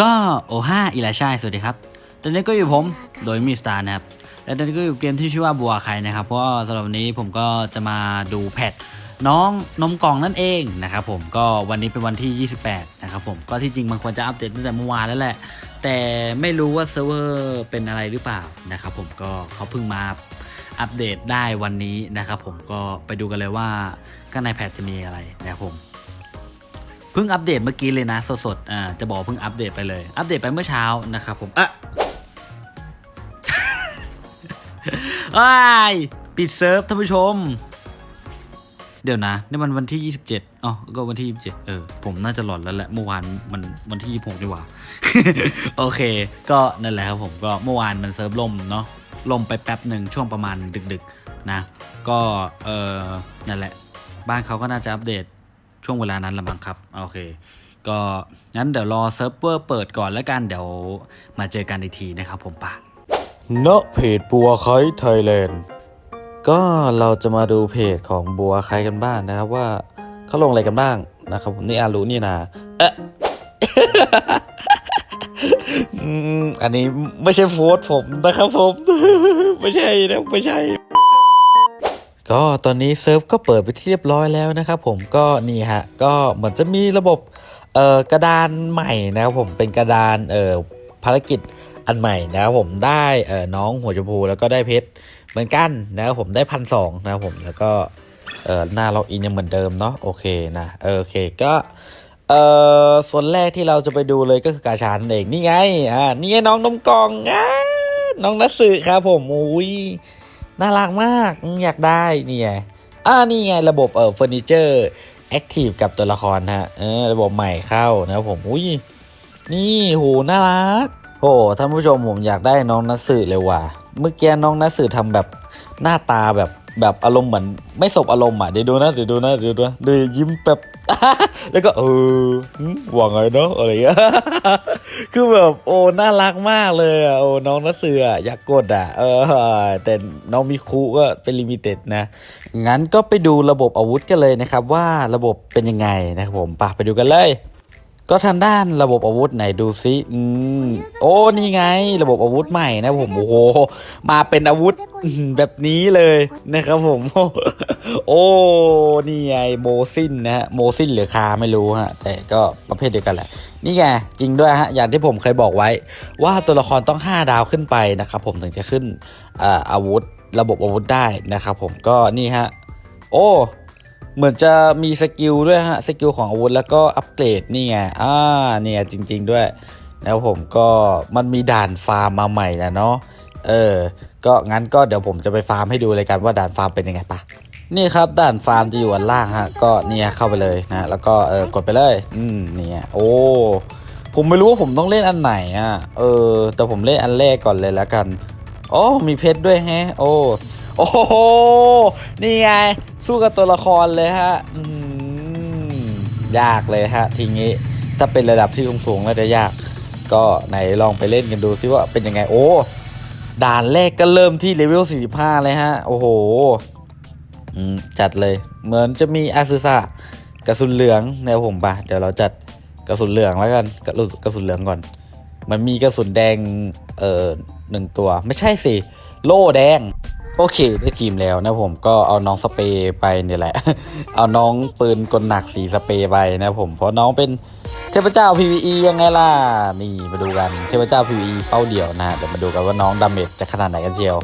ก็โอห้าอิลาชัยสวัสดีครับ ตอนนี้ก็อยู่ผมโดยมีสตาร์นะครับ และตอนนี้ก็อยู่เกมที่ชื่อว่าบัวใครนะครับ เพราะสำหรับวันนี้ผมก็จะมาดูแพทน้องนมกล่องนั่นเองนะครับผมก็วันนี้เป็นวันที่ 28 นะครับผมก็ที่จริงมันควรจะอัปเดตตั้งแต่เมื่อวานแล้วแหละ แต่ไม่รู้ว่าเซิร์ฟเวอร์เป็นอะไรหรือเปล่านะครับผมก็เขาเพิ่งมาอัปเดตได้วันนี้นะครับผมก็ไปดูกันเลยว่าข้างในแพทจะมีอะไรนะครับผม เพิ่งอัปเดตเมื่อกี้เลยนะ สดๆอ่าจะบอกเพิ่งอัปเดตไปเลย อัปเดตไปเมื่อเช้านะครับผมอะว้ายปิดเซิร์ฟท่านผู้ชม เดี๋ยวนะนี่มันวันที่ 27อ๋อก็วันที่ 27 เออ ผมน่าจะหลอนแล้วแหละเมื่อวานมันวันที่ 26ดีกว่า โอเค ก็นั่นแหละครับผมก็เมื่อวานมันเซิร์ฟล่มเนาะล่มไปแป๊บหนึ่งช่วงประมาณดึก ๆ นะ ก็เออนั่นแหละ บ้านเขาก็น่าจะอัปเดต ช่วงเวลานั้นละมั้งครับ โอเค ก็งั้นเดี๋ยวรอเซิร์ฟเวอร์เปิดก่อนแล้วกัน เดี๋ยวมาเจอกันอีกทีนะครับผมป่ะณเพจบัวไคไทยแลนด์ก็เราจะมาดูเพจของบัวไคกันบ้างนะครับว่าเขาลงอะไรกันบ้างนะครับผมนี่อารู้นี่นาเอ๊ะอืมอันนี้ไม่ใช่โฟสผมนะครับผม ไม่ใช่นะไม่ใช่ ก็ตอนนี้เซิร์ฟก็เปิดไปที่เรียบร้อยแล้วนะครับผมก็นี่ฮะก็เหมือนจะมีระบบเอ่อกระดานใหม่นะครับผมเป็นกระดานเอ่อภารกิจอันใหม่นะครับผมได้เอ่อน้องหัวชมพูแล้วก็ได้เพชรเหมือนกันนะครับผมได้พันสองนะครับผมแล้วก็เอ่อหน้าล็อกอินยังเหมือนเดิมเนาะโอเคนะเออโอเคก็เอ่อส่วนแรกที่เราจะไปดูเลยก็คือกาชานั่นเองนี่ไงอ่านี่ไงน้องนมกองอ่าน้องนัสสึครับผมอุ้ย น่ารักมากอยากได้นี่ไงอ่านี่ไงระบบเอ่อเฟอร์นิเจอร์แอคทีฟกับตัวละครฮะเออระบบใหม่เข้านะครับผมอุ้ยนี่โหน่ารักโหท่านผู้ชมผมอยากได้น้องนัสสึเลยว่ะเมื่อกี้น้องนัสสึทำแบบหน้าตาแบบ แบบอารมณ์เหมือนไม่สบอารมณ์อะเดี๋ยวดูนะเดี๋ยวดูนะเดี๋ยวดูนะดูยิ้มแบบแล้วก็เออหวังไงเนาะอะไรอย่างเงี้ยคือแบบโอ้น่ารักมากเลยอะโอ้น้องนัสเสืออยากกดอะเออแต่น้องมิคุก็เป็นลิมิเต็ดนะ งั้นก็ไปดูระบบอาวุธกันเลยนะครับ ว่าระบบเป็นยังไงนะครับผมไปะไปดูกันเลย ก็ทางด้านระบบอาวุธไหนดูซิอืมโอ้นี่ไง ระบบอาวุธใหม่นะผมโอ้โหมาเป็นอาวุธแบบนี้เลยนะครับผม โอ้นี่ไงโมซินนะฮะโมซินหรือคาไม่รู้ฮะแต่ก็ประเภทเดียวกันแหละ นี่ไงจริงด้วยฮะอย่างที่ผมเคยบอกไว้ ว่าตัวละครต้อง 5 ดาวขึ้นไปนะครับผมถึงจะขึ้นออาวุธ ระบบอาวุธได้นะครับผมก็นี่ฮะโอ้ เหมือนจะมีสกิลด้วยฮะ สกิลของอาวุธแล้วก็อัปเกรดนี่ไง อ่า เนี่ยจริง ๆ ด้วยแล้วผมก็มันมีด่านฟาร์มมาใหม่นะเนาะ เออ ก็งั้นก็เดี๋ยวผมจะไปฟาร์มให้ดูเลยกันว่าด่านฟาร์มเป็นยังไงปะนี่ครับด่านฟาร์มจะอยู่อันล่างฮะ ก็เนี่ยเข้าไปเลยนะ แล้วก็เออกดไปเลย อืมเนี่ยโอ้ ผมไม่รู้ว่าผมต้องเล่นอันไหนอะ เออ แต่ผมเล่นอันแรกก่อนเลยแล้วกัน โอ้มีเพชรด้วยแฮะ โอ้ โอ้โห นี่ไง สู้กับตัวละครเลยฮะยากเลยฮะ ทีนี้ ถ้าเป็นระดับที่สูงๆแล้วจะยาก ก็ไหนลองไปเล่นกันดูซิว่าเป็นยังไง โอ้ ด่านแรกก็เริ่มที่เลเวล 45 เลยฮะ โอ้โหจัดเลย เหมือนจะมีอาซึสะกระสุนเหลืองแนวผมปะเดี๋ยวเราจัดกระสุนเหลืองแล้วกัน กระสุนกระสุนเหลืองก่อน มันมีกระสุนแดง เอ่อหนึ่งตัว ไม่ใช่สิ โล่แดง โอเคได้ทีมแล้วนะผมก็เอาน้องสเปย์ไปเนี่ยแหละ เอาน้องปืนกลหนักสีสเปย์ไปนะผมเพราะน้องเป็นเทพเจ้า PVE ยังไงล่ะนี่มาดูกันเทพเจ้า PVE เป้าเดี่ยวนะเดี๋ยวมาดูกันว่าน้องดาเมจจะขนาดไหนกันเชียว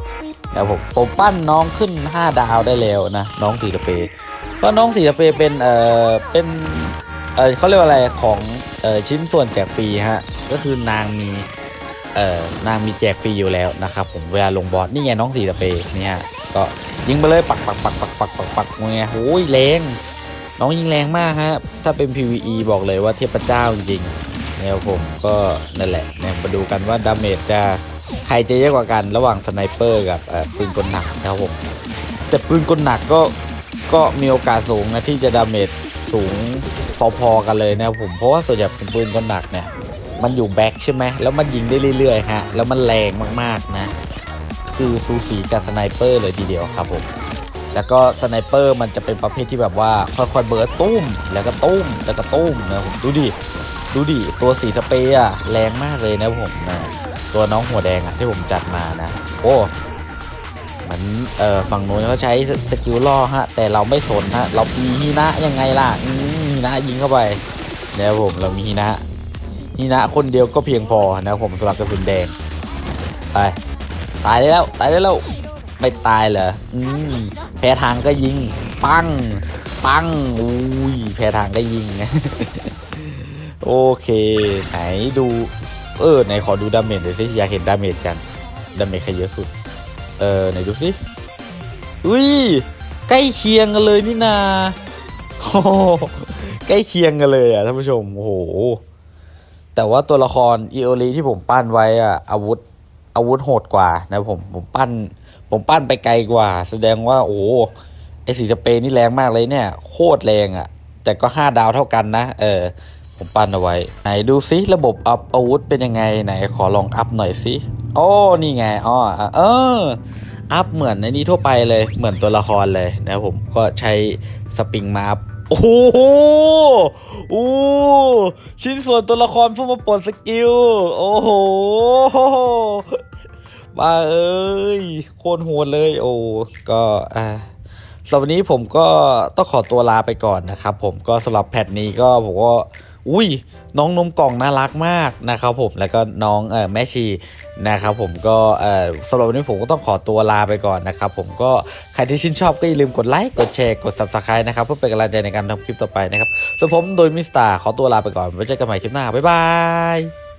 นะผมผมปั้นน้องขึ้น 5 ดาวได้แล้วนะน้องสีสเปย์เพราะน้องสีสเปย์เป็นเอ่อเป็นเออเขาเรียกว่าอะไรของเอ่อชิ้นส่วนแจกฟรีฮะก็คือนางมี เอ่อนางมีแจกฟรีอยู่แล้วนะครับผมเวลาลงบอสนี่ไงน้องสีสเปย์เนี่ยก็ยิงไปเลยปักปักปักปักปักปักปักไงโอ้ยแรงน้องยิงแรงมากฮะถ้าเป็น PVE บอกเลยว่าเทพเจ้าจริงๆแล้วผมก็นั่นแหละเนี่ยมาดูกันว่าดาเมจจะใครจะเยอะกว่ากันระหว่างสไนเปอร์กับเออปืนกลหนักนะครับผมแต่ปืนกลหนักก็ก็มีโอกาสสูงนะที่จะดาเมจสูงพอๆกันเลยนะครับผมเพราะว่าส่วนใหญ่เป็นปืนกลหนักเนี่ย มันอยู่แบ็คใช่ไหมแล้วมันยิงได้เรื่อยๆฮะแล้วมันแรงมากๆนะ คือสูสีกับสไนเปอร์เลยทีเดียวครับผมแล้วก็สไนเปอร์มันจะเป็นประเภทที่แบบว่าค่อยๆเบิร์ตุ้ม แล้วก็ตุ้มแล้วก็ตุ้มนะผมดูดิดูดิตัวสีสเปรย์อะแรงมากเลยนะผมนะตัวน้องหัวแดงอะที่ผมจัดมานะ โอ้เหมือนเอ่อฝั่งโน้นเขาใช้สสกิลล่อฮะ แต่เราไม่สนฮะ เรามีฮีนะยังไงล่ะฮีนะยิงเข้าไปนะครับผมเรามีฮีนะ ฮีนะคนเดียวก็เพียงพอนะผมสำหรับกระสุนแดงไปตายได้แล้วตายได้แล้วไม่ตายเหรออืมแพ้ทางก็ยิง ปัง ปังอุ้ยแพ้ทางก็ยิง โอเค ไหนดู เออไหนขอดูดาเมจหน่อยสิอยากเห็นดาเมจกันดาเมจใครเยอะสุด เออไหนดูสิอุ้ยใกล้เคียงกันเลยนี่นาโอ้ใกล้เคียงกันเลยอะท่านผู้ชมโอ้โห แต่ว่าตัวละครอีโอลีที่ผมปั้นไว้อะอาวุธอาวุธโหดกว่านะผมผมปั้น ผมปั้นไปไกลกว่า แสดงว่าโอ้ไอสีสเปรย์นี่แรงมากเลยเนี่ย โคตรแรงอะ แต่ก็ห้าดาวเท่ากันนะ เออ ผมปั้นเอาไว้ ไหนดูซิระบบอัพอาวุธเป็นยังไงไหนขอลองอัพหน่อยสิโอ้นี่ไงอ๋อเอออัพเหมือนในนี้ทั่วไปเลยเหมือนตัวละครเลยนะผมก็ใช้สปริงมาอัพ โอ้โหโอ้ชิ้นส่วนตัวละครเพิ่มมาปลดสกิล โอ้โหมาเอ้ย โคตรโหดเลย โอ้ ก็อ่าสำหรับวันนี้ผมก็ต้องขอตัวลาไปก่อนนะครับผมก็สำหรับแพทนี้ก็ผมก็ อุ้ยน้องนมกล่องน่ารักมากนะครับผมแล้วก็น้องเออแม่ชีนะครับผมก็เออสำหรับวันนี้ผมก็ต้องขอตัวลาไปก่อนนะครับผมก็ใครที่ชื่นชอบก็อย่าลืมกดไลค์กดแชร์กด subscribe นะครับเพื่อเป็นกำลังใจในการทำคลิปต่อไปนะครับส่วนผมโดยมิสตาขอตัวลาไปก่อนไว้เจอกันใหม่คลิปหน้าบ๊ายบาย